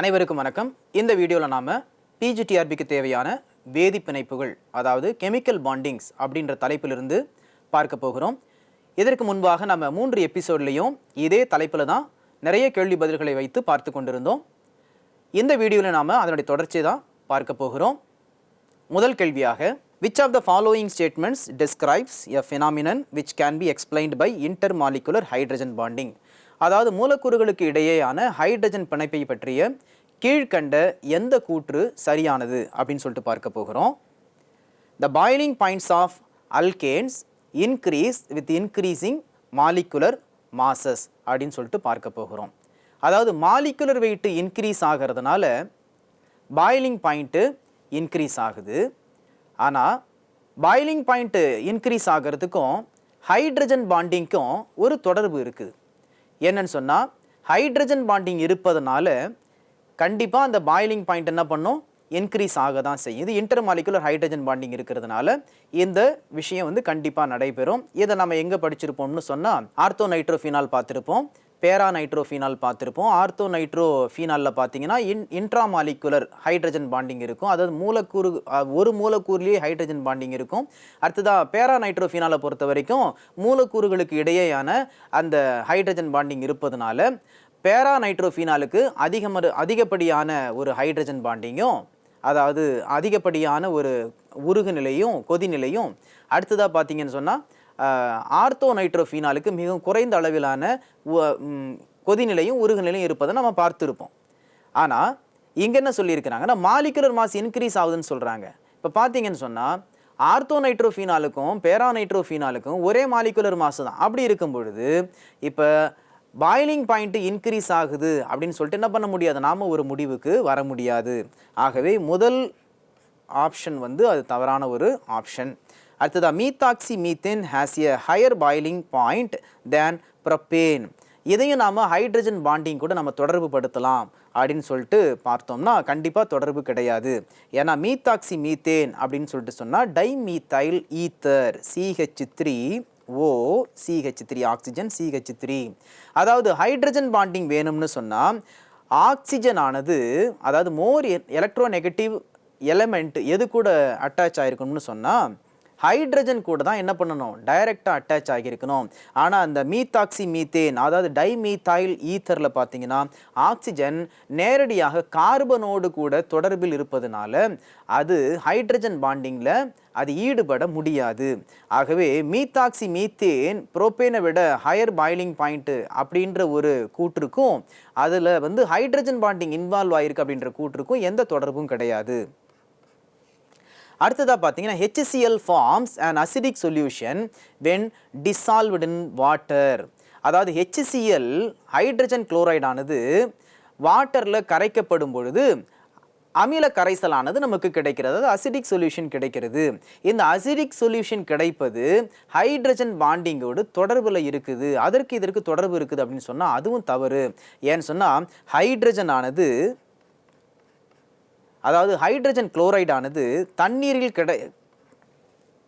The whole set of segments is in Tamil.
அனைவருக்கும் வணக்கம். இந்த வீடியோவில் நாம் பிஜிடிஆர்பிக்கு தேவையான வேதி பிணைப்புகள் அதாவது கெமிக்கல் பாண்டிங்ஸ் அப்படின்ற தலைப்பிலிருந்து பார்க்க போகிறோம். இதற்கு முன்பாக நம்ம மூன்று எபிசோட்லேயும் இதே தலைப்பில் தான் நிறைய கேள்வி பதில்களை வைத்து பார்த்து கொண்டிருந்தோம். இந்த வீடியோவில் நாம் அதனுடைய தொடர்ச்சியை தான் பார்க்க போகிறோம். முதல் கேள்வியாக which of the following statements describes a phenomenon which can be explained by intermolecular hydrogen bonding அதாவது மூலக்கூறுகளுக்கு இடையேயான ஹைட்ரஜன் பிணைப்பை பற்றிய கீழ்க்கண்ட எந்த கூற்று சரியானது அப்படின்னு சொல்லிட்டு பார்க்க போகிறோம். The boiling points of alkanes increase with increasing molecular masses அப்படின்னு சொல்லிட்டு பார்க்க போகிறோம். அதாவது மாலிகுலர் வெயிட்டு இன்க்ரீஸ் ஆகிறதுனால பாயிலிங் பாயிண்ட்டு இன்க்ரீஸ் ஆகுது. ஆனால் பாயிலிங் பாயிண்ட்டு இன்க்ரீஸ் ஆகிறதுக்கும் ஹைட்ரஜன் பாண்டிங்க்கும் ஒரு தொடர்பு இருக்குது. என்னன்னு சொன்னால் ஹைட்ரஜன் பாண்டிங் இருப்பதனால கண்டிப்பாக அந்த பாய்லிங் பாயிண்ட் என்ன பண்ணும்? இன்க்ரீஸ் ஆக தான் செய்யும். இது இன்டர்மாலிகுலர் ஹைட்ரஜன் பாண்டிங் இருக்கிறதுனால இந்த விஷயம் வந்து கண்டிப்பாக நடைபெறும். இதை நம்ம எங்கே படிச்சிருப்போம்னு சொன்னால் ஆர்த்தோ நைட்ரோஃபினால் பார்த்துருப்போம் பேரா நைட்ரோஃபினால் பார்த்துருப்போம். ஆர்த்தோ நைட்ரோஃபினாலில் பார்த்தீங்கன்னா இன் இன்ட்ராமாலிகுலர் ஹைட்ரஜன் பாண்டிங் இருக்கும். அதாவது மூலக்கூறு ஒரு மூலக்கூறுலேயே ஹைட்ரஜன் பாண்டிங் இருக்கும். அடுத்ததாக பேரா நைட்ரோஃபினாலை பொறுத்த வரைக்கும் மூலக்கூறுகளுக்கு இடையேயான அந்த ஹைட்ரஜன் பாண்டிங் இருப்பதனால பேரா நைட்ரோஃபீனாலுக்கு அதிகம அதிகப்படியான ஒரு ஹைட்ரஜன் பாண்டிங்கும் அதாவது அதிகப்படியான ஒரு உருகு நிலையும் கொதிநிலையும் அடுத்ததாக பார்த்தீங்கன்னு சொன்னால் ஆர்த்தோ நைட்ரோஃபினாலுக்கு மிகவும் குறைந்த அளவிலான உ- கொதிநிலையும் உருகு நிலையும் இருப்பதை நம்ம பார்த்துருப்போம். ஆனால் இங்கே என்ன சொல்லியிருக்கிறாங்கன்னா மாலிகுலர் மாஸ் இன்க்ரீஸ் ஆகுதுன்னு சொல்கிறாங்க இப்போ பார்த்தீங்கன்னு சொன்னால் ஆர்த்தோ நைட்ரோஃபினாலுக்கும் பேரா நைட்ரோஃபீனாலுக்கும் ஒரே மாலிகுலர் மாசு தான். அப்படி இருக்கும் பொழுது இப்போ பாய்லிங் பாயிண்ட்டு இன்க்ரீஸ் ஆகுது அப்படின்னு சொல்லிட்டு என்ன பண்ண முடியாது? நாம் ஒரு முடிவுக்கு வர முடியாது. ஆகவே முதல் ஆப்ஷன் வந்து அது தவறான ஒரு ஆப்ஷன் அடுத்ததாக methoxy methane has a higher boiling point than propane இதையும் நாம் ஹைட்ரஜன் பாண்டிங் கூட நம்ம தொடர்பு படுத்தலாம் அப்படின்னு சொல்லிட்டு பார்த்தோம்னா கண்டிப்பாக தொடர்பு கிடையாது. ஏன்னா மீத்தாக்சி மீத்தேன் அப்படின்னு சொல்லிட்டு சொன்னால் dimethyl ether CH three O CH three oxygen CH three அதாவது ஹைட்ரஜன் பாண்டிங் வேணும்னு சொன்னால் ஆக்சிஜன் ஆனது அதாவது மோர் எலக்ட்ரோ நெகட்டிவ் எலமெண்ட் எது கூட அட்டாச் ஆயிருக்கணும்னு சொன்னால் ஹைட்ரஜன் கூட தான் என்ன பண்ணணும்? டைரெக்டாக அட்டாச் ஆகியிருக்கணும். ஆனால் அந்த மீத்தாக்சி மீத்தேன் அதாவது டைமீத்தாயில் ஈத்தரில் பார்த்தீங்கன்னா ஆக்சிஜன் நேரடியாக கார்பனோடு கூட தொடர்பில் இருப்பதனால அது ஹைட்ரஜன் பாண்டிங்கில் அது ஈடுபட முடியாது. ஆகவே மீத்தாக்சி மீத்தேன் புரோப்பேனை விட ஹையர் பாய்லிங் பாயிண்ட்டு அப்படின்ற ஒரு கூற்றுக்கும் அதில் வந்து ஹைட்ரஜன் பாண்டிங் இன்வால்வ் ஆயிருக்கு அப்படின்ற கூற்றுக்கும் எந்த தொடர்பும் கிடையாது. அடுத்ததாக பார்த்தீங்கன்னா HCl forms and acidic solution when dissolved in water அதாவது ஹெச்சிசிஎல் ஹைட்ரஜன் குளோரைடானது வாட்டரில் கரைக்கப்படும் பொழுது அமில கரைசலானது நமக்கு கிடைக்கிறது. அதாவது அசிடிக் சொல்யூஷன் கிடைக்கிறது. இந்த அசிடிக் சொல்யூஷன் கிடைப்பது ஹைட்ரஜன் பாண்டிங்கோடு தொடர்பில் இருக்குது. அதற்கு இதற்கு தொடர்பு இருக்குது அப்படின்னு சொன்னால் அதுவும் தவறு. ஏன்னு சொன்னால் ஹைட்ரஜன் ஆனது அதாவது ஹைட்ரஜன் குளோரைடானது தண்ணீரில் கிடை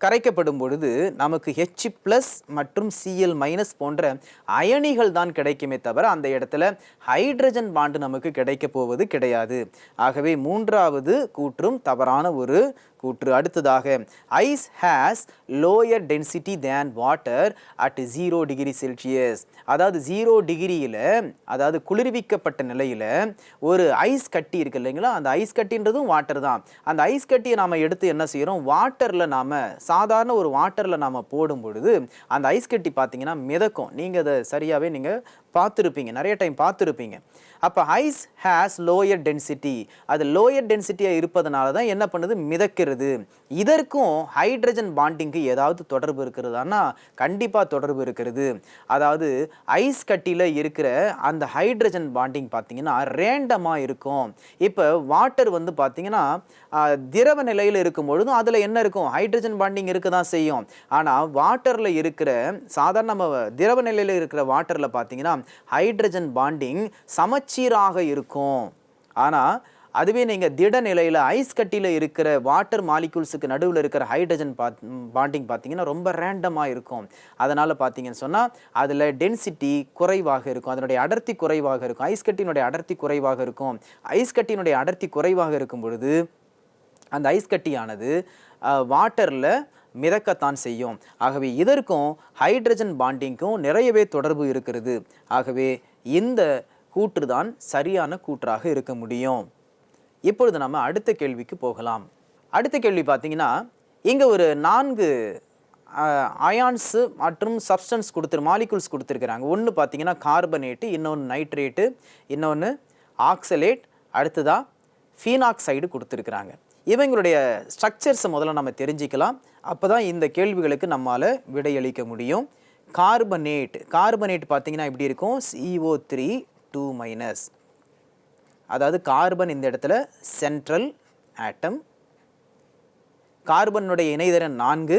கரைக்கப்படும் பொழுது நமக்கு ஹெச் ப்ளஸ் மற்றும் சிஎல் மைனஸ் போன்ற அயனிகள் தான் கிடைக்குமே தவிர அந்த இடத்துல ஹைட்ரஜன் பாண்டு நமக்கு கிடைக்க போவது கிடையாது. ஆகவே மூன்றாவது கூற்றும் தவறான ஒரு கூற்று. அடுத்ததாக ice has lower density than water at zero degree Celsius அதாவது ஜீரோ டிகிரியில் அதாவது குளிர்விக்கப்பட்ட நிலையில் ஒரு ஐஸ் கட்டி இருக்கு இல்லைங்களா? அந்த ஐஸ் கட்டின்றதும் வாட்டர் தான். அந்த ஐஸ் கட்டியை நாம் எடுத்து என்ன செய்கிறோம் வாட்டரில் நாம் சாதாரண ஒரு வாட்டரில் நாம் போடும் பொழுது அந்த ஐஸ் கட்டி பார்த்தீங்கன்னா மிதக்கும். நீங்கள் அதை சரியாகவே நீங்கள் பார்த்துருப்பீங்க. நிறைய டைம் பார்த்துருப்பீங்க. அப்போ ஐஸ் ஹேஸ் லோயர் டென்சிட்டி அது லோயர் டென்சிட்டியாக இருப்பதனால தான் என்ன பண்ணுது? மிதக்கிறது. இதற்கும் ஹைட்ரஜன் பாண்டிங்க்கு ஏதாவது தொடர்பு இருக்கிறதானா கண்டிப்பாக தொடர்பு இருக்கிறது. அதாவது ஐஸ் கட்டியில் இருக்கிற அந்த ஹைட்ரஜன் பாண்டிங் பார்த்தீங்கன்னா ரேண்டமாக இருக்கும். இப்போ வாட்டர் வந்து பார்த்தீங்கன்னா திரவ நிலையில் இருக்கும் பொழுதும் அதில் என்ன இருக்கும்? ஹைட்ரஜன் பாண்டிங் இருக்க தான் செய்யும். ஆனால் வாட்டரில் இருக்கிற சாதாரண நம்ம திரவ நிலையில் இருக்கிற வாட்டரில் பார்த்தீங்கன்னா ஹைட்ரஜன் பாண்டிங் சமச்சீராக இருக்கும். ஆனால் அதுவே நீங்கள் திட நிலையில் ஐஸ் கட்டியில் இருக்கிற வாட்டர் மாலிகூல்ஸுக்கு நடுவில் இருக்கிற ஹைட்ரஜன் பாத் பாண்டிங் பார்த்தீங்கன்னா ரொம்ப ரேண்டமாக இருக்கும். அதனால் பார்த்தீங்கன்னு சொன்னால் அதில் டென்சிட்டி குறைவாக இருக்கும். அதனுடைய அடர்த்தி குறைவாக இருக்கும். ஐஸ் கட்டியினுடைய அடர்த்தி குறைவாக இருக்கும். ஐஸ் கட்டியினுடைய அடர்த்தி குறைவாக இருக்கும் பொழுது அந்த ஐஸ் கட்டியானது வாட்டரில் மிதக்கத்தான் செய்யும். ஆகவே இதற்கும் ஹைட்ரஜன் பாண்டிங்க்கும் நிறையவே தொடர்பு இருக்கிறது. ஆகவே இந்த கூற்று தான் சரியான கூற்றாக இருக்க முடியும். இப்பொழுது நம்ம அடுத்த கேள்விக்கு போகலாம். அடுத்த கேள்வி பார்த்தீங்கன்னா இங்கே ஒரு நான்கு அயான்ஸு மற்றும் சப்ஸ்டன்ஸ் கொடுத்துரு மாலிகுல்ஸ் கொடுத்துருக்குறாங்க. ஒன்று பார்த்தீங்கன்னா கார்பனேட்டு இன்னொன்று நைட்ரேட்டு இன்னொன்று ஆக்சலேட் அடுத்ததாக ஃபீனாக்சைடு கொடுத்துருக்குறாங்க. இவங்களுடைய ஸ்ட்ரக்சர்ஸை முதல்ல நம்ம தெரிஞ்சிக்கலாம். அப்போ தான் இந்த கேள்விகளுக்கு நம்மால் விடையளிக்க முடியும். கார்பனேட் கார்பனேட் பார்த்தீங்கன்னா இப்படி இருக்கும்? சிஓ த்ரீ டூ மைனஸ் அதாவது கார்பன் இந்த இடத்துல சென்ட்ரல் ஆட்டம் கார்பனுடைய இணைதரன் நான்கு.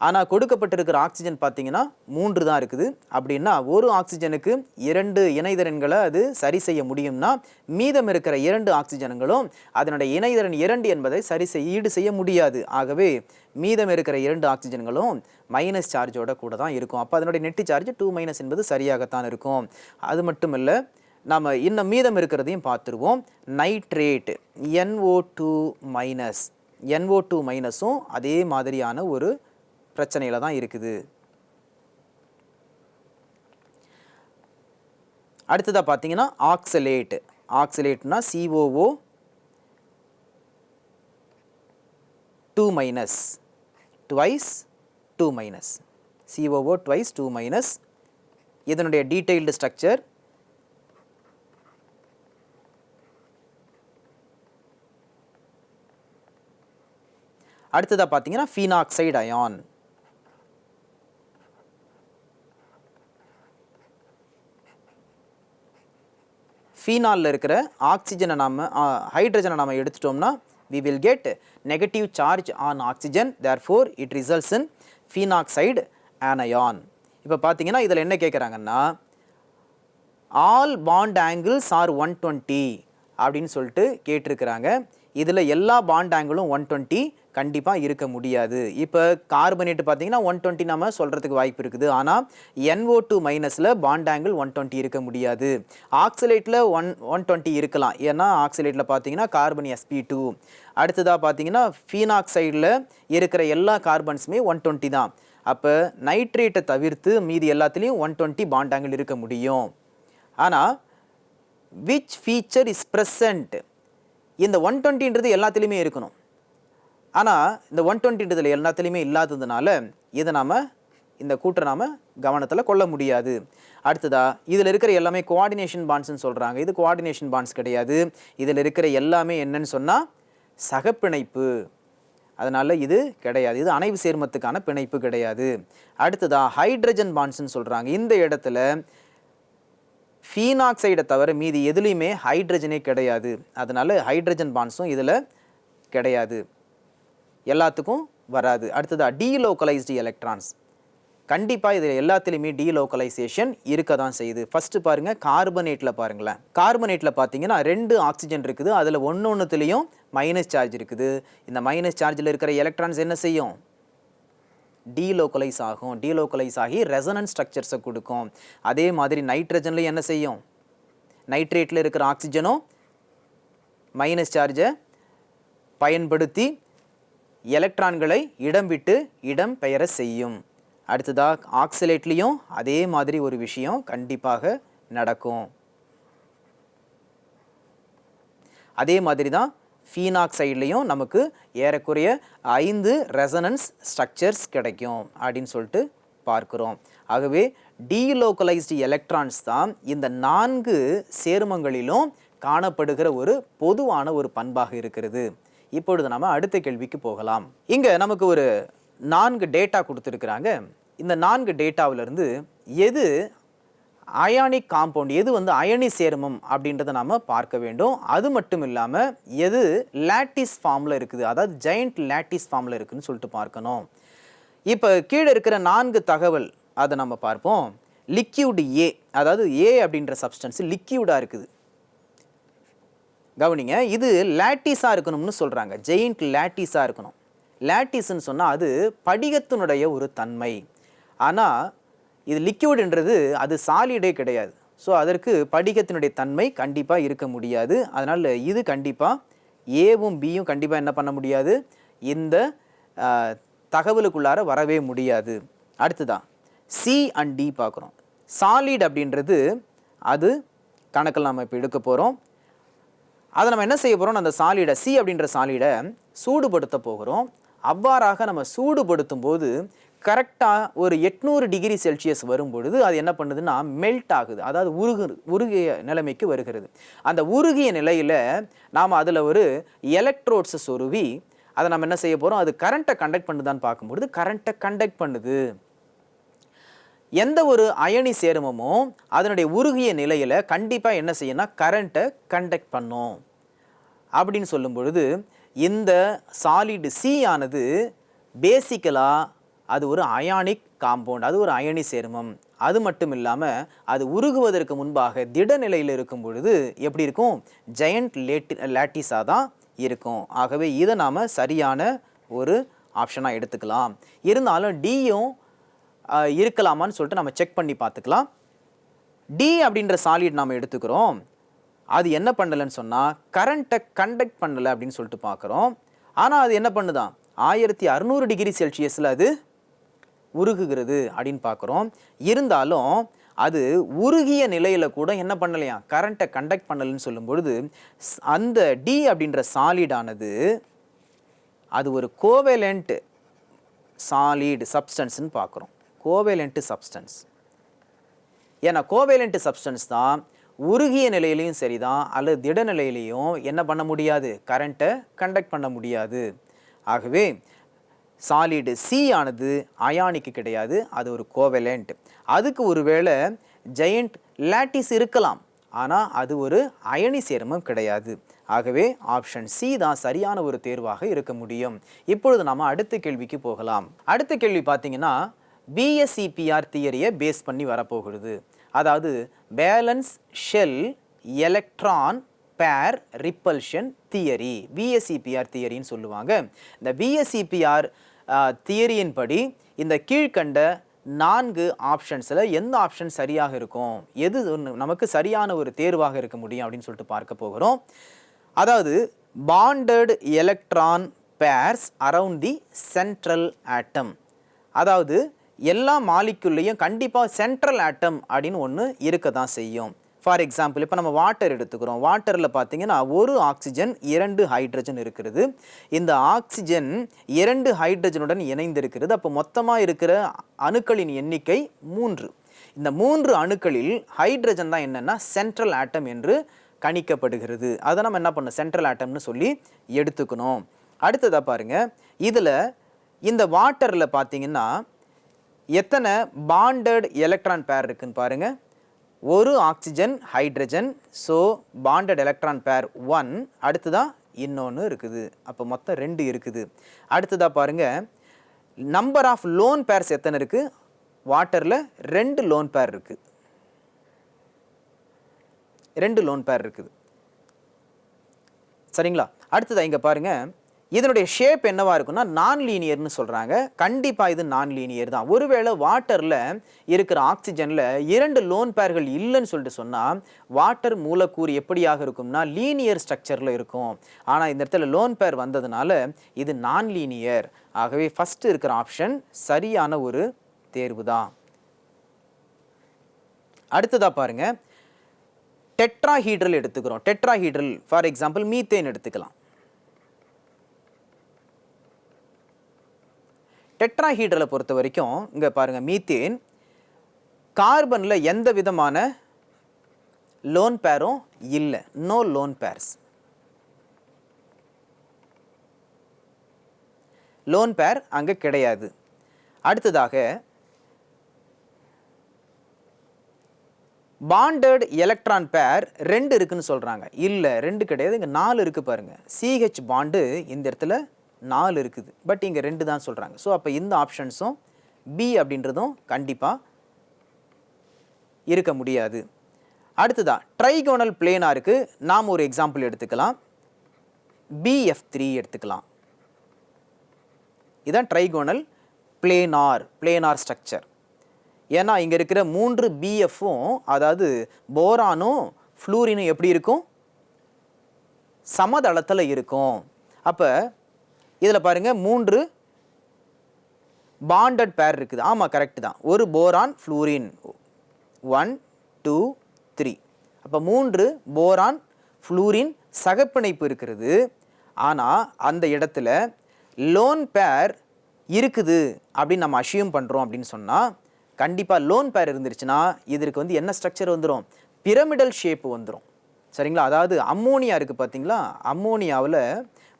ஆனால் கொடுக்கப்பட்டிருக்கிற ஆக்சிஜன் பார்த்தீங்கன்னா மூன்று தான் இருக்குது. அப்படின்னா ஒரு ஆக்சிஜனுக்கு இரண்டு இணைதிறன்களை அது சரி செய்ய முடியும்னா மீதம் இருக்கிற இரண்டு ஆக்சிஜன்களும் அதனுடைய இணைதிறன் இரண்டு என்பதை சரி செய்ய ஈடு செய்ய முடியாது. ஆகவே மீதம் இருக்கிற இரண்டு ஆக்சிஜன்களும் மைனஸ் சார்ஜோட கூட தான் இருக்கும். அப்போ அதனுடைய நெட்டு சார்ஜ் டூ மைனஸ் என்பது சரியாகத்தான் இருக்கும். அது மட்டும் இல்லை நம்ம இன்னும் மீதம் இருக்கிறதையும் பார்த்துருவோம். Nitrate NO two minus NO two மைனஸும் அதே மாதிரியான ஒரு பிரச்சனையில் தான் இருக்குது. அடுத்ததாக பார்த்தீங்கன்னா oxalate ஆக்சலேட்னா COO two minus twice two minus COO twice two minus இதனுடைய டீட்டெயில்டு ஸ்ட்ரக்சர் அடுத்ததாக பார்த்தீங்கன்னா ஃபீனாக்சைடு அயான் ஃபீனாலில் இருக்கிற ஆக்சிஜனை நம்ம ஹைட்ரஜனை நம்ம எடுத்துட்டோம்னா we will get negative charge on oxygen therefore it results in phenoxide anion இப்போ பார்த்தீங்கன்னா இதில் என்ன கேட்குறாங்கன்னா all bond angles are one twenty அப்படின்னு சொல்லிட்டு கேட்டிருக்கிறாங்க. இதில் எல்லா பாண்ட் ஆங்கிளும் ஒன் டுவெண்ட்டி கண்டிப்பாக இருக்க முடியாது. இப்போ கார்பனேட் பார்த்தீங்கன்னா ஒன் டுவெண்ட்டி நம்ம சொல்கிறதுக்கு வாய்ப்பு இருக்குது. ஆனால் என்ஓ டூ மைனஸில் பாண்ட் ஆங்கிள் ஒன் டுவெண்ட்டி இருக்க முடியாது. ஆக்சிலேட்டில் ஒன் ஒன் டுவெண்ட்டி இருக்கலாம். ஏன்னா ஆக்சிலேட்டில் பார்த்தீங்கன்னா கார்பன் எஸ்பி டூ அடுத்ததாக பார்த்தீங்கன்னா ஃபீனாக்சைடில் இருக்கிற எல்லா கார்பன்ஸுமே ஒன் டுவெண்ட்டி தான். அப்போ நைட்ரேட்டை தவிர்த்து மீதி எல்லாத்துலேயும் ஒன் டுவெண்ட்டி பாண்ட் ஆங்கிள் இருக்க முடியும். ஆனால் விச் ஃபீச்சர் இஸ் ப்ரெசண்ட் இந்த ஒன் டுவெண்ட்டின்றது எல்லாத்துலேயுமே இருக்கணும். ஆனால் இந்த ஒன் டுவெண்ட்டின்றதுல எல்லாத்துலேயுமே இல்லாததுனால இதை நாம் இந்த கூட்டை நாம் கவனத்தில் கொள்ள முடியாது. அடுத்ததாக இதில் இருக்கிற எல்லாமே கோஆர்டினேஷன் பாண்ட்ஸ்னு சொல்கிறாங்க இது கோஆர்டினேஷன் பாண்ட்ஸ் கிடையாது. இதில் இருக்கிற எல்லாமே என்னன்னு சொன்னால் சகப்பிணைப்பு. அதனால் இது கிடையாது. இது அணைவு சேர்மத்துக்கான பிணைப்பு கிடையாது. அடுத்ததாக ஹைட்ரஜன் பாண்ட்ஸ்னு சொல்கிறாங்க இந்த இடத்துல ஃபீனாக்சைடை தவிர மீதி எதுலேயுமே ஹைட்ரஜனே கிடையாது. அதனால் ஹைட்ரஜன் பாண்ட்ஸும் இதில் கிடையாது. எல்லாத்துக்கும் வராது. அடுத்ததாக டீலோக்கலைஸ்டு எலக்ட்ரான்ஸ் கண்டிப்பாக இதில் எல்லாத்துலேயுமே டீலோக்கலைசேஷன் இருக்க தான் செய்யுது. ஃபஸ்ட்டு பாருங்கள் கார்பனேட்டில் பாருங்களேன். கார்பனேட்டில் பார்த்தீங்கன்னா ரெண்டு ஆக்சிஜன் இருக்குது. அதில் ஒன்று ஒன்றுத்துலேயும் மைனஸ் சார்ஜ் இருக்குது. இந்த மைனஸ் சார்ஜில் இருக்கிற எலக்ட்ரான்ஸ் என்ன செய்யும்? டீலோக்கலைஸ் ஆகும். டீலோக்கலைஸ் ஆகி ரெசனன்ஸ் ஸ்ட்ரக்சர்ஸை கொடுக்கும். அதே மாதிரி நைட்ரஜனில் என்ன செய்யும்? நைட்ரேட்டில் இருக்கிற ஆக்சிஜனும் மைனஸ் சார்ஜை பயன்படுத்தி எலக்ட்ரான்களை இடம் விட்டு இடம் பெயர செய்யும். அடுத்ததாக ஆக்சிலேட்லேயும் அதே மாதிரி ஒரு விஷயம் கண்டிப்பாக நடக்கும். அதே மாதிரி தான் ஃபீனாக்சைட்லேயும் நமக்கு ஏறக்குறைய ஐந்து ரெசனன்ஸ் ஸ்ட்ரக்சர்ஸ் கிடைக்கும் அப்படின்னு சொல்லிட்டு பார்க்குறோம். ஆகவே டீலோக்கலைஸ்டு எலக்ட்ரான்ஸ் தான் இந்த நான்கு சேர்மங்களிலும் காணப்படுகிற ஒரு பொதுவான ஒரு பண்பாக இருக்கிறது. இப்பொழுது நாம் அடுத்த கேள்விக்கு போகலாம். இங்கே நமக்கு ஒரு நான்கு டேட்டா கொடுத்துருக்குறாங்க. இந்த நான்கு டேட்டாவிலிருந்து எது அயானிக் காம்பவுண்ட் எது வந்து அயனி சேர்மம் அப்படின்றத நாம் பார்க்க வேண்டும். அது மட்டும் இல்லாமல் எது லேட்டிஸ் ஃபார்மில் இருக்குது? அதாவது ஜெயண்ட் லேட்டிஸ் ஃபார்மில் இருக்குதுன்னு சொல்லிட்டு பார்க்கணும். இப்போ கீழே இருக்கிற நான்கு தகவல் அதை நம்ம பார்ப்போம். லிக்யூடு ஏ அதாவது ஏ அப்படின்ற சப்ஸ்டன்ஸ் லிக்யூடாக இருக்குது. கவனிங்க இது லேட்டிஸாக இருக்கணும்னு சொல்கிறாங்க ஜெயிண்ட் லேட்டிஸாக இருக்கணும். லேட்டிஸ்ன்னு சொன்னால் அது படிகத்தினுடைய ஒரு தன்மை. ஆனால் இது லிக்யூடுன்றது அது சாலிடே கிடையாது. ஸோ அதற்கு படிகத்தினுடைய தன்மை கண்டிப்பாக இருக்க முடியாது. அதனால் இது கண்டிப்பாக ஏவும் பியும் கண்டிப்பாக என்ன பண்ண முடியாது? இந்த தகவலுக்குள்ளார வரவே முடியாது. அடுத்துதான் சி அண்ட் டி பார்க்குறோம். சாலிட் அப்படின்றது அது கணக்கில் நம்ம இப்போ எடுக்க போகிறோம் அதை நம்ம என்ன செய்ய போகிறோம் அந்த சாலிடை சி அப்படின்ற சாலிடை சூடுபடுத்த போகிறோம். அவ்வாறாக நம்ம சூடுபடுத்தும் போது கரெக்டாக ஒரு எட்நூறு டிகிரி செல்சியஸ் வரும் பொழுது அது என்ன பண்ணுதுன்னா மெல்ட் ஆகுது. அதாவது உருகு உருகிய நிலைமைக்கு வருகிறது. அந்த உருகிய நிலையில் நாம் அதில் ஒரு எலக்ட்ரோட்ஸை சொருவி அதை நம்ம என்ன செய்ய போகிறோம் அது கரண்ட்டை கண்டக்ட் பண்ணுதான்னு பார்க்கும்பொழுது கரண்ட்டை கண்டக்ட் பண்ணுது. எந்த ஒரு அயனி சேருமமும் அதனுடைய உருகிய நிலையில் கண்டிப்பாக என்ன செய்யணும்னா கரண்ட்டை கண்டக்ட் பண்ணும். அப்படின்னு சொல்லும் பொழுது இந்த சாலிடு சி ஆனது பேசிக்கலாக அது ஒரு அயானிக் காம்பவுண்ட் அது ஒரு அயனி சேர்மம். அது மட்டும் இல்லாமல் அது உருகுவதற்கு முன்பாக திட நிலையில் இருக்கும் பொழுது எப்படி இருக்கும்? ஜெயண்ட் லேட்டி லேட்டிஸாக தான் இருக்கும். ஆகவே இதை நாம் சரியான ஒரு ஆப்ஷனாக எடுத்துக்கலாம். இருந்தாலும் டியும் இருக்கலாமான்னு சொல்லிட்டு நம்ம செக் பண்ணி பார்த்துக்கலாம். டி அப்படின்ற சாலிட் நாம் எடுத்துக்கிறோம். அது என்ன பண்ணலைன்னு சொன்னால் கரண்ட்டை கண்டக்ட் பண்ணலை அப்படின்னு சொல்லிட்டு பார்க்குறோம். ஆனால் அது என்ன பண்ணுதான் ஆயிரத்தி அறுநூறு டிகிரி செல்சியஸில் அது உருகுகிறது அப்படின்னு பார்க்குறோம். இருந்தாலும் அது உருகிய நிலையில் கூட என்ன பண்ணலையா? கரண்ட்டை கண்டக்ட் பண்ணலைன்னு சொல்லும் பொழுது அந்த டி அப்படின்ற சாலிடானது அது ஒரு கோவேலண்ட் சாலிட் சப்ஸ்டன்ஸ்னு பார்க்குறோம். கோவேலண்ட் சப்ஸ்டன்ஸ் ஏன்னா கோவேலண்ட் சப்ஸ்டன்ஸ் தான் உருகிய நிலையிலையும் சரி தான் அல்லது திட நிலையிலையும் என்ன பண்ண முடியாது? கரண்ட்டை கண்டக்ட் பண்ண முடியாது. ஆகவே சாலிடு சி ஆனது அயானிக்கு கிடையாது அது ஒரு கோவலண்ட் அதுக்கு ஒருவேளை ஜெயண்ட் லாட்டிஸ் இருக்கலாம் ஆனால் அது ஒரு அயனி சேர்மம் கிடையாது. ஆகவே ஆப்ஷன் சி தான் சரியான ஒரு தேர்வாக இருக்க முடியும். இப்பொழுது நாம் அடுத்த கேள்விக்கு போகலாம். அடுத்த கேள்வி பார்த்தீங்கன்னா பிஎஸ்சிபிஆர் தியரியை பேஸ் பண்ணி வரப்போகிறது. அதாவது valence shell electron pair repulsion theory VSEPR தியரின்னு சொல்லுவாங்க. இந்த பிஎஸ்சிபிஆர் தியரியின் படி இந்த கீழ்க்கண்ட நான்கு ஆப்ஷன்ஸில் எந்த ஆப்ஷன் சரியாக இருக்கும்? எது நமக்கு சரியான ஒரு தேர்வாக இருக்க முடியும் அப்படின்னு சொல்லிட்டு பார்க்க போகிறோம். அதாவது bonded electron pairs around the central atom அதாவது எல்லா மாலிக்குள்ளேயும் கண்டிப்பாக சென்ட்ரல் ஆட்டம் அப்படின்னு ஒன்று இருக்க தான் செய்யும். ஃபார் எக்ஸாம்பிள் இப்போ நம்ம வாட்டர் எடுத்துக்கிறோம். வாட்டரில் பார்த்தீங்கன்னா ஒரு ஆக்சிஜன் இரண்டு ஹைட்ரஜன் இருக்கிறது இந்த ஆக்சிஜன் இரண்டு ஹைட்ரஜனுடன் இணைந்திருக்கிறது. அப்போ மொத்தமாக இருக்கிற அணுக்களின் எண்ணிக்கை மூன்று. இந்த மூன்று அணுக்களில் ஹைட்ரஜன் தான் என்னென்னா சென்ட்ரல் ஆட்டம் என்று கணிக்கப்படுகிறது. அதை நம்ம என்ன பண்ணணும்? சென்ட்ரல் ஆட்டம்னு சொல்லி எடுத்துக்கணும். அடுத்ததாக பாருங்க. இதில் இந்த வாட்டரில் பார்த்தீங்கன்னா எத்தனை பாண்டட் எலக்ட்ரான் பேர் இருக்குன்னு பாருங்கள் ஒரு oxygen hydrogen so bonded electron pair one அடுத்ததாக இன்னொன்று இருக்குது. அப்போ மொத்தம் ரெண்டு இருக்குது. அடுத்ததாக பாருங்க நம்பர் ஆஃப் லோன் பேர்ஸ் எத்தனை இருக்குது வாட்டரில் ரெண்டு லோன் பேர் இருக்குது ரெண்டு லோன் பேர் இருக்குது. சரிங்களா? அடுத்ததாக இங்கே பாருங்கள் இதனுடைய ஷேப் என்னவா இருக்கும்னா நான் லீனியர்னு சொல்கிறாங்க கண்டிப்பாக இது நான் லீனியர் தான். ஒருவேளை வாட்டரில் இருக்கிற ஆக்சிஜனில் இரண்டு லோன் பேர்கள் இல்லைன்னு சொல்லிட்டு சொன்னால் வாட்டர் மூலக்கூறு எப்படியாக இருக்கும்னா லீனியர் ஸ்ட்ரக்சரில் இருக்கும். ஆனால் இந்த இடத்துல லோன் பேர் வந்ததுனால இது நான் லீனியர் ஆகவே ஃபஸ்ட்டு இருக்கிற ஆப்ஷன் சரியான ஒரு தேர்வு தான். அடுத்ததாக பாருங்கள் டெட்ராஹீட்ரல் எடுத்துக்கிறோம். டெட்ராஹீட்ரல் ஃபார் எக்ஸாம்பிள் மீத்தேன் எடுத்துக்கலாம். டெட்ராஹீட்ரலை பொறுத்த வரைக்கும் இங்கே பாருங்கள் மீத்தேன் கார்பனில் எந்த விதமான லோன் பேரும் இல்லை. No loan purse lone pair அங்கே கிடையாது. அடுத்ததாக பாண்டட் எலக்ட்ரான் பேர் ரெண்டு இருக்குன்னு சொல்கிறாங்க இல்லை ரெண்டு கிடையாது இங்கே நாலு இருக்குது பாருங்கள் சிஹெச் பாண்டு இந்த இடத்துல நாலு இருக்குது. பட் இங்கே ரெண்டு தான் சொல்கிறாங்க ஸோ அப்போ இந்த ஆப்ஷன்ஸும் பி அப்படின்றதும் கண்டிப்பாக இருக்க முடியாது. அடுத்ததாக ட்ரைகோனல் பிளேனாருக்கு நாம் ஒரு எக்ஸாம்பிள் எடுத்துக்கலாம். பிஎஃப் த்ரீ எடுத்துக்கலாம். இதான் ட்ரைகோனல் பிளேனார் பிளேனார் ஸ்ட்ரக்சர் ஏன்னா இங்கே இருக்கிற மூன்று பிஎஃப்பும் அதாவது போரானும் ஃப்ளூரினும் எப்படி இருக்கும்? சமதளத்தில் இருக்கும். அப்போ இதில் பாருங்கள் மூன்று பாண்டட் பேர் இருக்குது. ஆமாம் கரெக்ட் தான். ஒரு boron fluorine one two three அப்போ மூன்று போரான் ஃப்ளூரின் சகப்பிணைப்பு இருக்கிறது ஆனால் அந்த இடத்துல லோன் பேர் இருக்குது அப்படின்னு நம்ம அஷ்யூம் பண்ணுறோம் அப்படின்னு சொன்னால் கண்டிப்பாக லோன் பேர் இருந்துருச்சுன்னா இதற்கு வந்து என்ன ஸ்ட்ரக்சர் வந்துடும் பிரமிடல் ஷேப் வந்துடும் சரிங்களா? அதாவது அம்மோனியா இருக்குது பார்த்தீங்களா அம்மோனியாவில்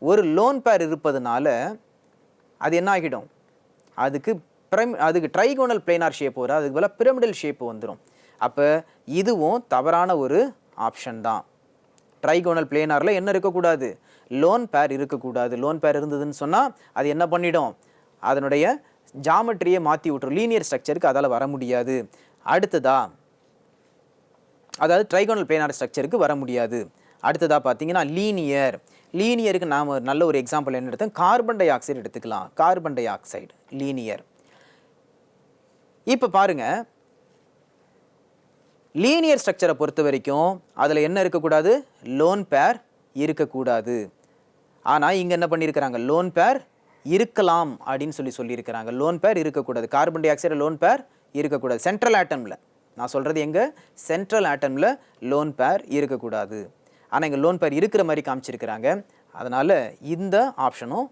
ஒரு லோன் பேர் இருப்பதுனால அது என்ன ஆகிடும்? அதுக்கு பிரம் அதுக்கு ட்ரைகோனல் பிளேனார் ஷேப் வரும். அதுக்கு பதிலாக பிரமிடல் ஷேப் வந்துடும் அப்போ இதுவும் தவறான ஒரு ஆப்ஷன் தான். ட்ரைகோனல் பிளேனாரில் என்ன இருக்கக்கூடாது? லோன் பேர் இருக்கக்கூடாது. லோன் பேர் இருந்ததுன்னு சொன்னால் அது என்ன பண்ணிடும்? அதனுடைய ஜாமெட்ரியை மாற்றி விட்டுரும். லீனியர் ஸ்ட்ரக்சருக்கு அதால் வர முடியாது. அடுத்ததா அதாவது ட்ரைகோனல் பிளேனார் ஸ்ட்ரக்சருக்கு வர முடியாது. அடுத்ததாக பார்த்தீங்கன்னா லீனியர் லீனியருக்கு நாம் ஒரு நல்ல ஒரு எக்ஸாம்பிள் என்ன எடுத்தோம்? கார்பன் டை ஆக்சைடு எடுத்துக்கலாம். கார்பன் டை ஆக்சைடு லீனியர் இப்போ பாருங்க. லீனியர் ஸ்ட்ரக்சரை பொறுத்த வரைக்கும் அதில் என்ன இருக்கக்கூடாது? லோன் பேர் இருக்கக்கூடாது. ஆனால் இங்கே என்ன பண்ணியிருக்கிறாங்க லோன் பேர் இருக்கலாம் அப்படின்னு சொல்லி சொல்லியிருக்கிறாங்க லோன் பேர் இருக்கக்கூடாது. Carbon di oxide lone pair இருக்கக்கூடாது. சென்ட்ரல் ஆட்டமில் நான் சொல்கிறது எங்கே? சென்ட்ரல் ஆட்டமில் லோன் பேர் இருக்கக்கூடாது. ஆனால் இங்கே லோன் பேர் இருக்கிற மாதிரி காமிச்சிருக்கிறாங்க. அதனால் இந்த ஆப்ஷனும்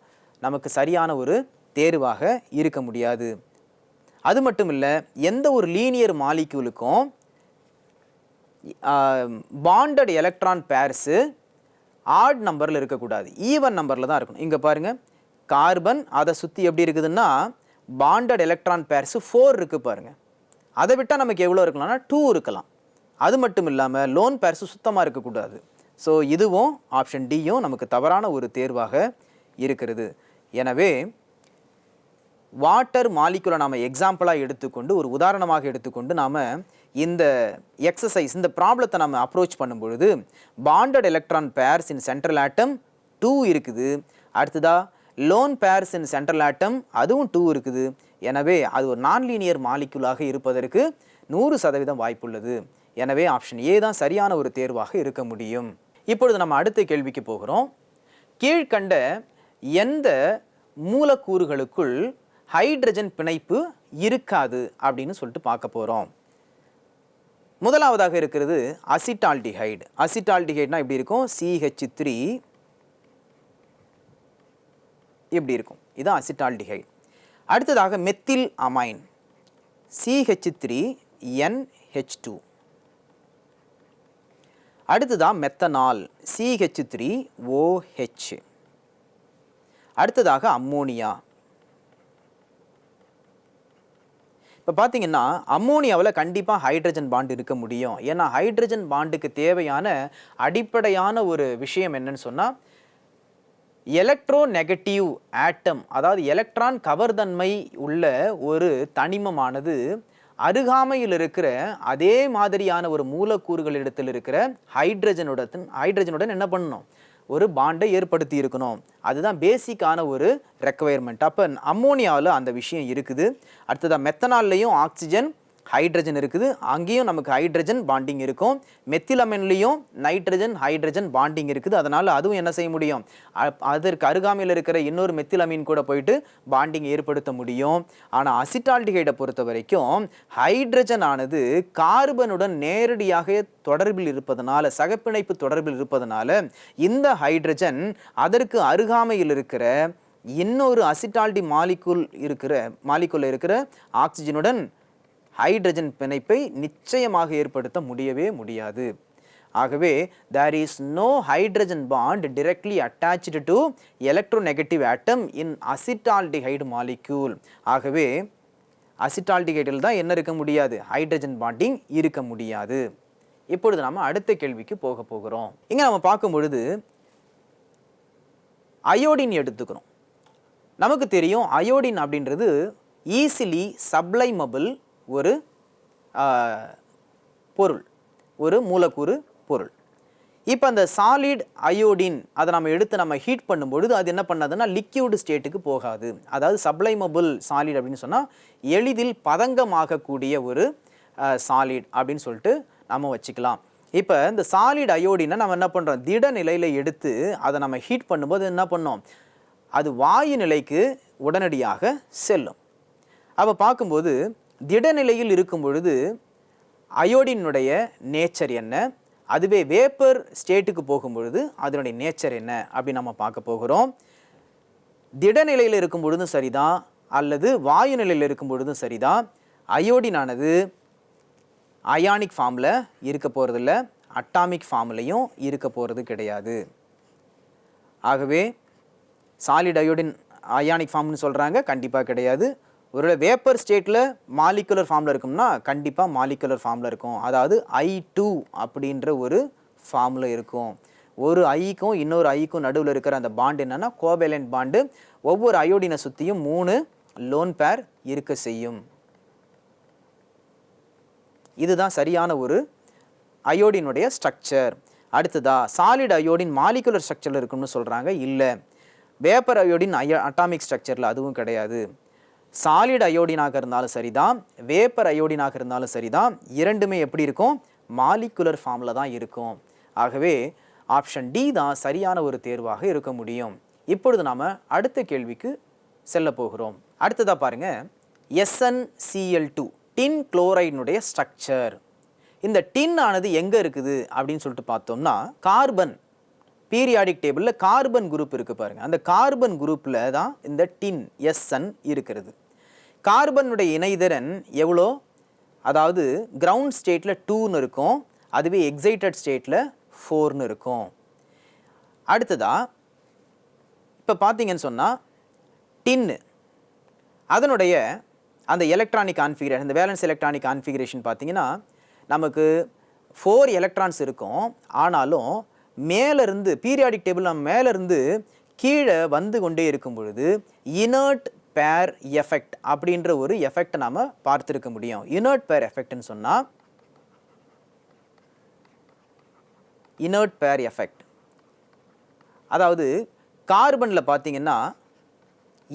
நமக்கு சரியான ஒரு தேர்வாக இருக்க முடியாது. அது மட்டும் இல்லை எந்த ஒரு லீனியர் மாலிக்யூலுக்கும் பாண்டட் எலக்ட்ரான் பேர்ஸு ஆட் நம்பரில் இருக்கக்கூடாது ஈவன் நம்பரில் தான் இருக்கணும். இங்கே பாருங்கள் கார்பன் அதை சுற்றி எப்படி இருக்குதுன்னா பாண்டட் எலக்ட்ரான் பேர்ஸு ஃபோர் இருக்குது பாருங்கள் அதை விட்டால் நமக்கு எவ்வளோ இருக்கலாம்னா டூ இருக்கலாம். அது மட்டும் இல்லாமல் லோன் பேர்ஸு சுத்தமாக இருக்கக்கூடாது ஸோ இதுவும் ஆப்ஷன் டியும் நமக்கு தவறான ஒரு தேர்வாக இருக்கிறது. எனவே வாட்டர் மாலிக்குலை நாம் எக்ஸாம்பிளாக எடுத்துக்கொண்டு ஒரு உதாரணமாக எடுத்துக்கொண்டு நாம் இந்த எக்ஸசைஸ் இந்த ப்ராப்ளத்தை நம்ம அப்ரோச் பண்ணும்பொழுது bonded electron pairs in central atom two இருக்குது. அடுத்ததாக lone pairs in central atom அதுவும் டூ இருக்குது. எனவே அது ஒரு நான்லீனியர் மாலிக்குலாக இருப்பதற்கு நூறு சதவீதம் வாய்ப்புள்ளது. எனவே ஆப்ஷன் ஏ தான் சரியான ஒரு தேர்வாக இருக்க முடியும். இப்பொழுது நம்ம அடுத்த கேள்விக்கு போகிறோம். கீழ்கண்ட எந்த மூலக்கூறுகளுக்குள் ஹைட்ரஜன் பிணைப்பு இருக்காது அப்படின்னு சொல்லிட்டு பார்க்க போகிறோம் முதலாவதாக இருக்கிறது அசிட்டால்டிஹைடு. அசிட்டால்டிஹைட்னா இப்படி இருக்கும்? சிஹெச் த்ரீ இப்படி இருக்கும்? இது அசிட்டால்டிஹைட். அடுத்ததாக methyl amine. CH three NH two அடுத்ததாக மெத்தனால் சிஹெச் த்ரீ ஓஹெச் அடுத்ததாக அம்மோனியா. இப்போ பார்த்தீங்கன்னா அம்மோனியாவில் கண்டிப்பாக ஹைட்ரஜன் பாண்ட் இருக்க முடியும். ஏன்னா ஹைட்ரஜன் பாண்டுக்கு தேவையான அடிப்படையான ஒரு விஷயம் என்னன்னு சொன்னால் எலக்ட்ரோ நெகட்டிவ் ஆட்டம் அதாவது எலக்ட்ரான் கவர்தன்மை உள்ள ஒரு தனிமமானது அருகாமையில் இருக்கிற அதே மாதிரியான ஒரு மூலக்கூறுகள் இடத்தில் இருக்கிற ஹைட்ரஜனுடன் ஹைட்ரஜனுடன் என்ன பண்ணணும்? ஒரு பாண்டை ஏற்படுத்தி இருக்கணும். அதுதான் பேசிக்கான ஒரு ரெக்குவயர்மெண்ட் அப்போ அம்மோனியாவில் அந்த விஷயம் இருக்குது. அடுத்ததாக மெத்தனால்லையும் ஆக்சிஜன் ஹைட்ரஜன் இருக்குது. அங்கேயும் நமக்கு ஹைட்ரஜன் பாண்டிங் இருக்கும். மெத்திலமென்லேயும் நைட்ரஜன் ஹைட்ரஜன் பாண்டிங் இருக்குது. அதனால் அதுவும் என்ன செய்ய முடியும்? அதற்கு அருகாமையில் இருக்கிற இன்னொரு மெத்திலமீன் கூட போயிட்டு பாண்டிங் ஏற்படுத்த முடியும். ஆனால் அசிட்டால்டிகைடை பொறுத்த வரைக்கும் ஹைட்ரஜன் ஆனது கார்பனுடன் நேரடியாக தொடர்பில் இருப்பதனால சகப்பிணைப்பு தொடர்பில் இருப்பதனால இந்த ஹைட்ரஜன் அதற்கு அருகாமையில் இருக்கிற இன்னொரு அசிட்டால்டி மாலிக்குள் இருக்கிற மாலிக்குள்ள இருக்கிற ஆக்சிஜனுடன் ஹைட்ரஜன் பிணைப்பை நிச்சயமாக ஏற்படுத்த முடியவே முடியாது. ஆகவே there is no hydrogen bond directly attached to negative atom in acetaldehyde molecule ஆகவே அசிட்டால்டிஹைடில் தான் என்ன இருக்க முடியாது? ஹைட்ரஜன் பாண்டிங் இருக்க முடியாது. இப்பொழுது நம்ம அடுத்த கேள்விக்கு போக போகிறோம். இங்கே நம்ம பார்க்கும் பொழுது அயோடின் எடுத்துக்கிறோம். நமக்கு தெரியும் அயோடின் அப்படின்றது ஈஸிலி சப்ளைமபிள் ஒரு பொருள் ஒரு மூலக்கூறு பொருள். இப்போ அந்த சாலிட் அயோடின் அதை நம்ம எடுத்து நம்ம ஹீட் பண்ணும்பொழுது அது என்ன பண்ணாதுன்னா லிக்யூடு ஸ்டேட்டுக்கு போகாது. அதாவது சப்ளைமபிள் சாலிட் அப்படின்னு சொன்னால் எளிதில் பதங்கமாகக்கூடிய ஒரு சாலிட் அப்படின்னு சொல்லிட்டு நம்ம வச்சுக்கலாம். இப்போ இந்த சாலிட் அயோடினை நம்ம என்ன பண்ணுறோம் திட நிலையில் எடுத்து அதை நம்ம ஹீட் பண்ணும்போது என்ன பண்ணோம்? அது வாயு நிலைக்கு உடனடியாக செல்லும். அப்போ பார்க்கும்போது திடநிலையில் இருக்கும் பொழுது அயோடினுடைய நேச்சர் என்ன? அதுவே வேப்பர் ஸ்டேட்டுக்கு போகும்பொழுது அதனுடைய நேச்சர் என்ன அப்படின்னு நம்ம பார்க்க போகிறோம். திடநிலையில் இருக்கும் பொழுதும் சரிதான் அல்லது வாயு நிலையில் இருக்கும் பொழுதும் சரிதான். அயோடினானது அயானிக் ஃபார்மில் இருக்க போகிறதில்ல அட்டாமிக் ஃபார்ம்லையும் இருக்க போகிறது கிடையாது. ஆகவே சாலிட் அயோடின் அயானிக் ஃபார்ம்னு சொல்கிறாங்க கண்டிப்பாக கிடையாது. ஒருவேளை வேப்பர் ஸ்டேட்டில் மாலிகுலர் ஃபார்மில் இருக்கும்னா கண்டிப்பாக மாலிகுலர் ஃபார்மில் இருக்கும். அதாவது ஐ டூ அப்படின்ற ஒரு ஃபார்மில் இருக்கும். ஒரு ஐக்கும் இன்னொரு ஐக்கும் நடுவில் இருக்கிற அந்த பாண்ட் என்னென்னா கோவேலண்ட் பாண்டு ஒவ்வொரு அயோடினை சுற்றியும் மூணு லோன் பேர் இருக்க செய்யும். இதுதான் சரியான ஒரு அயோடினுடைய ஸ்ட்ரக்சர் அடுத்ததா சாலிட் அயோடின் மாலிகுலர் ஸ்ட்ரக்சரில் இருக்கும்னு சொல்கிறாங்க இல்லை. வேப்பர் அயோடின் அயோ அட்டாமிக் ஸ்ட்ரக்சரில் அதுவும் கிடையாது. சாலிட் அயோடினாக இருந்தாலும் சரிதான் வேப்பர் அயோடினாக இருந்தாலும் சரிதான் இரண்டுமே எப்படி இருக்கும்? மாலிகுலர் ஃபார்மில் தான் இருக்கும். ஆகவே ஆப்ஷன் டி தான் சரியான ஒரு தேர்வாக இருக்க முடியும். இப்பொழுது நாம் அடுத்த கேள்விக்கு செல்ல போகிறோம். அடுத்ததாக பாருங்க எஸ்என்சிஎல் டூ டின் குளோரைடினுடைய ஸ்ட்ரக்சர் இந்த டின் ஆனது எங்கே இருக்குது அப்படின்னு சொல்லிட்டு பார்த்தோம்னா கார்பன் பீரியாடிக் டேபிளில் கார்பன் குரூப் இருக்குது பாருங்கள் அந்த கார்பன் குரூப்பில் தான் இந்த டின் எஸ்என் இருக்கிறது. கார்பனுடைய இணைதிறன் எவ்வளோ? அதாவது கிரவுண்ட் ஸ்டேட்டில் டூன்னு இருக்கும். அதுவே எக்ஸைட்டட் ஸ்டேட்டில் ஃபோர்னு இருக்கும். அடுத்ததா இப்போ பார்த்தீங்கன்னு சொன்னால் டின்னு அதனுடைய அந்த எலக்ட்ரானிக் கான்ஃபிகரேஷன் இந்த வேலன்ஸ் எலக்ட்ரானிக் கான்ஃபிகரேஷன் பார்த்தீங்கன்னா நமக்கு ஃபோர் எலக்ட்ரான்ஸ் இருக்கும். ஆனாலும் மேலேருந்து பீரியாடிக் டேபிள் நம்ம மேலேருந்து கீழே வந்து கொண்டே இருக்கும் பொழுது இனர்ட் பேர் எஃபெக்ட் அப்படின்ற ஒரு எஃபெக்ட் நாம் பார்த்துருக்க முடியும். இனர்ட் பேர் எஃபெக்ட்னு சொன்னால் இனர்ட் பேர் எஃபெக்ட் அதாவது கார்பனில் பார்த்தீங்கன்னா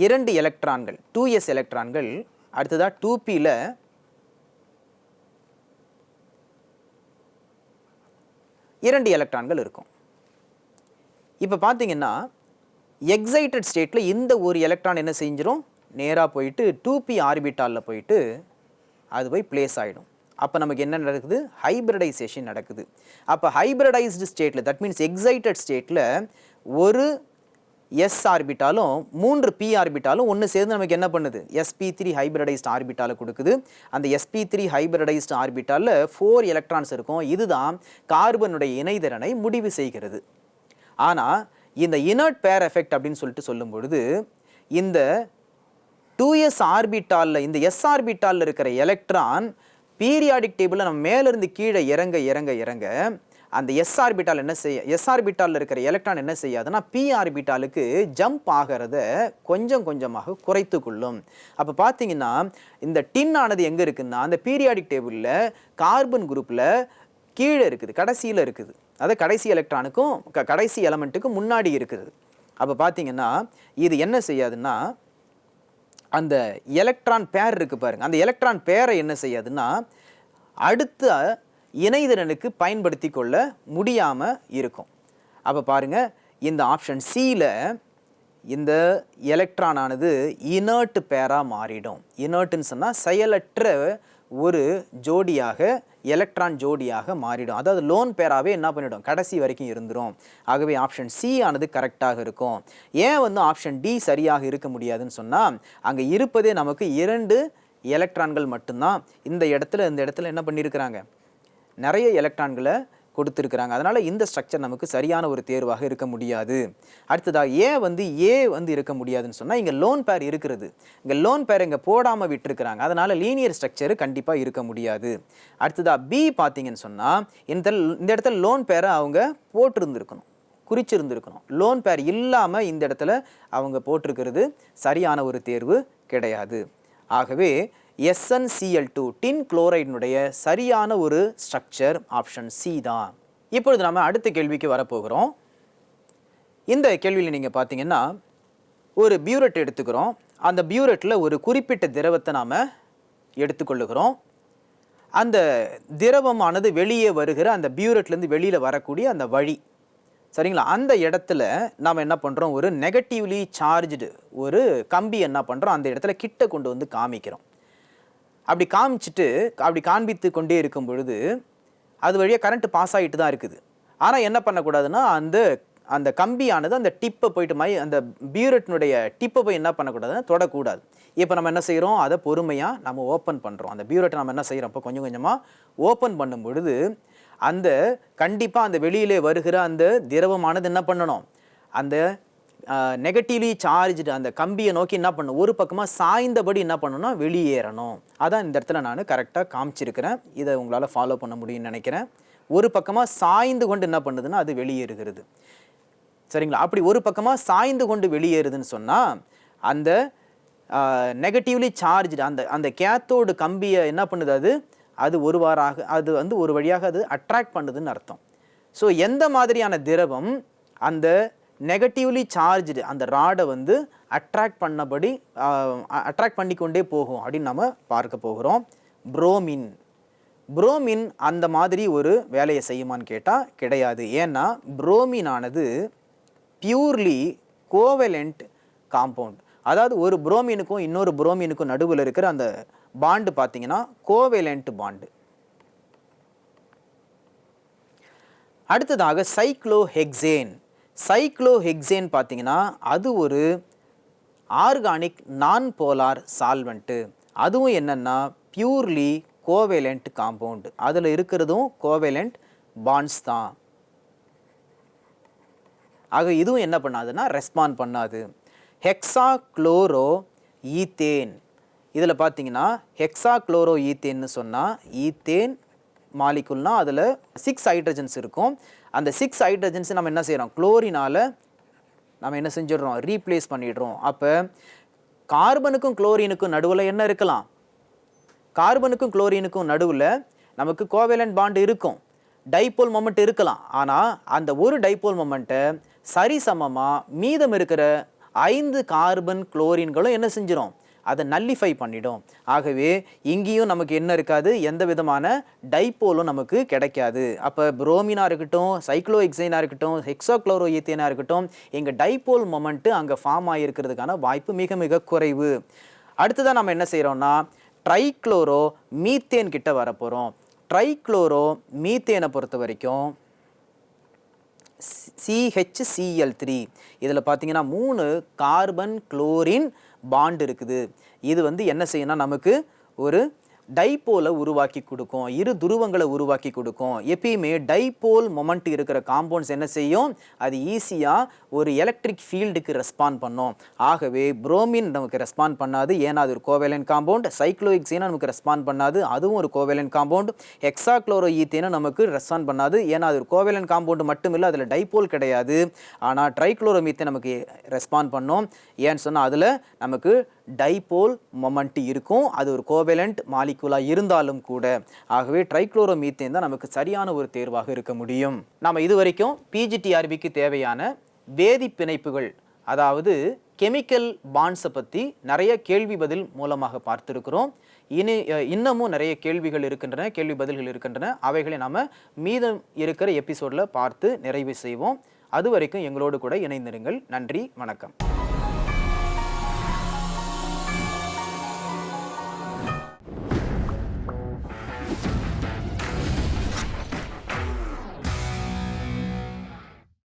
இரண்டு எலக்ட்ரான்கள் டூ எஸ் எலக்ட்ரான்கள் அடுத்ததாக டூ பியில் இரண்டு எலக்ட்ரான்கள் இருக்கும். இப்போ பார்த்தீங்கன்னா எக்ஸைட்டட் ஸ்டேட்டில் இந்த ஒரு எலக்ட்ரான் என்ன செஞ்சிடும் நேராக போயிட்டு டூ பி ஆர்பிட்டாலில் போயிட்டு அது போய் பிளேஸ் ஆகிடும் அப்போ நமக்கு என்ன நடக்குது? ஹைப்ரடைசேஷன் நடக்குது. அப்போ ஹைப்ரடைஸ்டு ஸ்டேட்டில் தட் மீன்ஸ் எக்ஸைட்டட் ஸ்டேட்டில் ஒரு எஸ் ஆர்பிட்டாலும் மூன்று பி ஆர்பிட்டாலும் ஒன்று சேர்ந்து நமக்கு என்ன பண்ணுது? எஸ்பி த்ரீ ஹைப்ரடைஸ்டு ஆர்பிட்டாலை கொடுக்குது. அந்த எஸ்பி த்ரீ ஹைப்ரடைஸ்டு ஆர்பிட்டாலில் ஃபோர் எலக்ட்ரான்ஸ் இருக்கும். இதுதான் கார்பனுடைய இணைதிறனை முடிவு செய்கிறது. ஆனால் இந்த இனர்ட் பேர் எஃபெக்ட் அப்படின்னு சொல்லிட்டு சொல்லும் பொழுது இந்த டூ எஸ் ஆர்பிட்டாலில் இந்த எஸ் ஆர்பிட்டாலில் இருக்கிற எலக்ட்ரான் பீரியாடிக் டேபிளில் நம்ம மேலேருந்து கீழே இறங்க இறங்க இறங்க அந்த எஸ் ஆர்பிட்டால் என்ன செய்ய எஸ் ஆர்பிட்டாலில் இருக்கிற எலக்ட்ரான் என்ன செய்யாதுன்னா பி ஆர்பிட்டாலுக்கு ஜம்ப் ஆகிறத கொஞ்சம் கொஞ்சமாக குறைத்து கொள்ளும். அப்போ பார்த்தீங்கன்னா இந்த டின் ஆனது எங்கே இருக்குன்னா அந்த பீரியாடிக் டேபிளில் கார்பன் குரூப்பில் கீழே இருக்குது கடைசியில் இருக்குது. அது கடைசி எலக்ட்ரானுக்கும் க கடைசி எலமெண்ட்டுக்கும் முன்னாடி இருக்கிறது அப்போ பார்த்தீங்கன்னா இது என்ன செய்யாதுன்னா அந்த எலக்ட்ரான் பேர் இருக்குது பாருங்க. அந்த எலக்ட்ரான் பேரை என்ன செய்யாதுன்னா அடுத்த இணைதிறனுக்கு பயன்படுத்தி கொள்ள முடியாமல் இருக்கும். அப்போ பாருங்க இந்த ஆப்ஷன் சியில் இந்த எலக்ட்ரான் ஆனது இனர்ட் பேராக மாறிடும். இனர்ட்டுன்னு சொன்னால் செயலற்ற ஒரு ஜோடியாக எலக்ட்ரான் ஜோடியாக மாறிடும். அதாவது லோன் பேராகவே என்ன பண்ணிடும்? கடைசி வரைக்கும் இருந்துடும் ஆகவே ஆப்ஷன் சி ஆனது கரெக்டாக இருக்கும். ஏன் வந்து ஆப்ஷன் டி சரியாக இருக்க முடியாதுன்னு சொன்னால் அங்கே இருப்பதே நமக்கு இரண்டு எலக்ட்ரான்கள் மட்டும்தான். இந்த இடத்துல இந்த இடத்துல என்ன பண்ணியிருக்கிறாங்க? நிறைய எலக்ட்ரான்களை கொடுத்துருக்குறாங்க. அதனால் இந்த ஸ்ட்ரக்சர் நமக்கு சரியான ஒரு தேர்வாக இருக்க முடியாது. அடுத்ததாக ஏ வந்து ஏ வந்து இருக்க முடியாதுன்னு சொன்னால் இங்கே லோன் பேர் இருக்கிறது. இங்கே லோன் பேர் இங்கே போடாமல் விட்டுருக்குறாங்க. அதனால் லீனியர் ஸ்ட்ரக்சரு கண்டிப்பாக இருக்க முடியாது. அடுத்ததாக பி பார்த்தீங்கன்னு சொன்னால் இந்த இந்த இடத்துல லோன் பேரை அவங்க போட்டிருந்துருக்கணும். குறிச்சிருந்துருக்கணும். லோன் பேர் இல்லாமல் இந்த இடத்துல அவங்க போட்டிருக்கிறது சரியான ஒரு தேர்வு கிடையாது. ஆகவே எஸ்என்சிஎல் டூ டின் குளோரைடினுடைய சரியான ஒரு ஸ்ட்ரக்சர் ஆப்ஷன் சி தான். இப்பொழுது நம்ம அடுத்த கேள்விக்கு வரப்போகிறோம். இந்த கேள்வியில் நீங்கள் பார்த்தீங்கன்னா ஒரு பியூரெட் எடுத்துக்கிறோம். அந்த பியூரெட்டில் ஒரு குறிப்பிட்ட திரவத்தை நாம் எடுத்துக்கொள்ளுகிறோம். அந்த திரவமானது வெளியே வருகிற அந்த பியூரெட்லேருந்து வெளியில் வரக்கூடிய அந்த வழி. சரிங்களா? அந்த இடத்துல நாம் என்ன பண்ணுறோம் ஒரு நெகட்டிவ்லி சார்ஜ்டு ஒரு கம்பி என்ன பண்ணுறோம் அந்த இடத்துல கிட்ட கொண்டு வந்து காமிக்கிறோம். அப்படி காமிச்சிட்டு அப்படி காண்பித்து கொண்டே இருக்கும் பொழுது அது வழியாக கரண்ட்டு பாஸ் ஆகிட்டு தான் இருக்குது. ஆனால் என்ன பண்ணக்கூடாதுன்னா அந்த அந்த கம்பியானது அந்த டிப்பை போயிட்டு மாதிரி அந்த பியூரெட்டினுடைய டிப்பை போய் என்ன பண்ணக்கூடாதுன்னா தொடக்கூடாது. இப்போ நம்ம என்ன செய்கிறோம் அதை பொறுமையாக நம்ம ஓப்பன் பண்ணுறோம் அந்த பியூரெட்டை நம்ம என்ன செய்கிறோம் இப்போ கொஞ்சம் கொஞ்சமாக ஓப்பன் பண்ணும் பொழுது அந்த கண்டிப்பாக அந்த வெளியிலே வருகிற அந்த திரவமானது என்ன பண்ணணும்? அந்த நெகட்டிவ்லி சார்ஜ்டு அந்த கம்பியை நோக்கி என்ன பண்ணும்? ஒரு பக்கமாக சாய்ந்தபடி என்ன பண்ணணும்னா வெளியேறணும். அதான் இந்த இடத்துல நான் கரெக்டாக காமிச்சிருக்கிறேன். இதை உங்களால் ஃபாலோ பண்ண முடியும்னு நினைக்கிறேன். ஒரு பக்கமாக சாய்ந்து கொண்டு என்ன பண்ணுதுன்னா அது வெளியேறுகிறது. சரிங்களா? அப்படி ஒரு பக்கமாக சாய்ந்து கொண்டு வெளியேறுதுன்னு சொன்னால் அந்த நெகட்டிவ்லி சார்ஜ்டு அந்த அந்த கேத்தோடு கம்பியை என்ன பண்ணுது அது? அது ஒரு வாராக அது வந்து ஒரு வழியாக அது அட்ராக்ட் பண்ணுதுன்னு அர்த்தம். ஸோ எந்த மாதிரியான திரவம் அந்த நெகட்டிவ்லி சார்ஜ்டு அந்த ராடை வந்து அட்ராக்ட் பண்ணபடி அட்ராக்ட் பண்ணிக்கொண்டே போகும் அப்படின்னு நம்ம பார்க்க போகிறோம். புரோமின் புரோமின் அந்த மாதிரி ஒரு வேலையை செய்யுமான்னு கேட்டால் கிடையாது. ஏன்னா புரோமின் ஆனது பியூர்லி கோவலண்ட் காம்பவுண்ட் அதாவது ஒரு புரோமினுக்கும் இன்னொரு புரோமினுக்கும் நடுவில் இருக்கிற அந்த பாண்டு பார்த்தீங்கன்னா கோவேலண்ட் பாண்டு அடுத்ததாக சைக்ளோஹெக்சேன் சைக்ளோஹெக்சேன் பார்த்தீங்கன்னா அது ஒரு ஆர்கானிக் நான் போலார் சால்வெண்ட்டு அதுவும் என்னென்னா பியூர்லி கோவேலண்ட் காம்பவுண்ட் அதில் இருக்கிறதும் கோவேலண்ட் பாண்ட்ஸ் தான். ஆக இதுவும் என்ன பண்ணாதுன்னா ரெஸ்பாண்ட் பண்ணாது. ஹெக்ஸா குளோரோ ஈத்தேன் இதில் பார்த்தீங்கன்னா ஹெக்ஸா குளோரோ ஈத்தேன்னு சொன்னால் ஈத்தேன் மாலிகுல்னா அதில் சிக்ஸ் ஹைட்ரஜன்ஸ் இருக்கும். அந்த சிக்ஸ் ஹைட்ரஜன்ஸை நம்ம என்ன செய்கிறோம் குளோரினால் நம்ம என்ன செஞ்சிடுறோம்? ரீப்ளேஸ் பண்ணிடுறோம். அப்போ கார்பனுக்கும் குளோரினுக்கும் நடுவில் என்ன இருக்கலாம்? கார்பனுக்கும் குளோரினுக்கும் நடுவில் நமக்கு கோவேலன் பாண்ட் இருக்கும். டைபோல் மொமெண்ட் இருக்கலாம். ஆனால் அந்த ஒரு டைபோல் மொமெண்ட்டை சரிசமமாக மீதம் இருக்கிற ஐந்து கார்பன் குளோரின்களும் என்ன செஞ்சிடும் அதை நல்லிஃபை பண்ணிடும். ஆகவே இங்கேயும் நமக்கு என்ன இருக்காது? எந்த விதமான டைப்போலும் நமக்கு கிடைக்காது. அப்போ புரோமினாக இருக்கட்டும் சைக்ளோ எக்ஸைனாக இருக்கட்டும் ஹெக்ஸோக்ளோரோ ஈத்தேனாக இருக்கட்டும் எங்கள் டைப்போல் மொமெண்ட்டு அங்கே ஃபார்ம் ஆகியிருக்கிறதுக்கான வாய்ப்பு மிக மிக குறைவு. அடுத்ததாக நம்ம என்ன செய்கிறோம்னா ட்ரைக்ளோரோ மீத்தேன் கிட்ட வரப்போகிறோம் ட்ரைக்ளோரோ மீத்தேனை பொறுத்த வரைக்கும் சிஹெச்சிஎல் த்ரீ இதில் பார்த்தீங்கன்னா மூணு கார்பன் குளோரின் பாண்ட் இருக்குது. இது வந்து என்ன செய்யணும் நமக்கு ஒரு டைப்போலை உருவாக்கி கொடுக்கும் இரு துருவங்களை உருவாக்கி கொடுக்கும். எப்பயுமே டைப்போல் மொமெண்ட் இருக்கிற காம்பவுண்ட்ஸ் என்ன செய்யும்? அது ஈஸியாக ஒரு எலக்ட்ரிக் ஃபீல்டுக்கு ரெஸ்பாண்ட் பண்ணும். ஆகவே புரோமின் நமக்கு ரெஸ்பாண்ட் பண்ணாது. ஏன்னா அது ஒரு கோவேலன் காம்பவுண்ட். சைக்ளோயிக்ஸீனா நமக்கு ரெஸ்பாண்ட் பண்ணாது. அதுவும் ஒரு கோவேலன் காம்பவுண்ட். ஹெக்ஸாக்ளோரோ ஈத்தேனும் நமக்கு ரெஸ்பாண்ட் பண்ணாது. ஏன்னா அது ஒரு கோவேலன் காம்பவுண்ட் மட்டும் இல்லை அதில் டைப்போல் கிடையாது. ஆனால் ட்ரைக்ளோரோமீத்தே நமக்கு ரெஸ்பாண்ட் பண்ணும். ஏன்னு சொன்னால் அதில் நமக்கு டைபோல் மொமெண்ட் இருக்கும். அது ஒரு கோவேலண்ட் மாலிகுலாக இருந்தாலும் கூட. ஆகவே ட்ரைக்ளோரோமீத்தேன் தான் நமக்கு சரியான ஒரு தேர்வாக இருக்க முடியும். நாம் இது வரைக்கும் பிஜிடிஆர்பிக்கு தேவையான வேதி பிணைப்புகள் அதாவது கெமிக்கல் பாண்ட்ஸை பற்றி நிறைய கேள்வி பதில் மூலமாக பார்த்துருக்கிறோம். இனி இன்னமும் நிறைய கேள்விகள் இருக்கின்றன கேள்வி பதில்கள் இருக்கின்றன. அவைகளை நாம் மீதம் இருக்கிற எபிசோடில் பார்த்து நிறைவு செய்வோம். அது வரைக்கும் எங்களோடு கூட இணைந்திருங்கள். நன்றி வணக்கம்.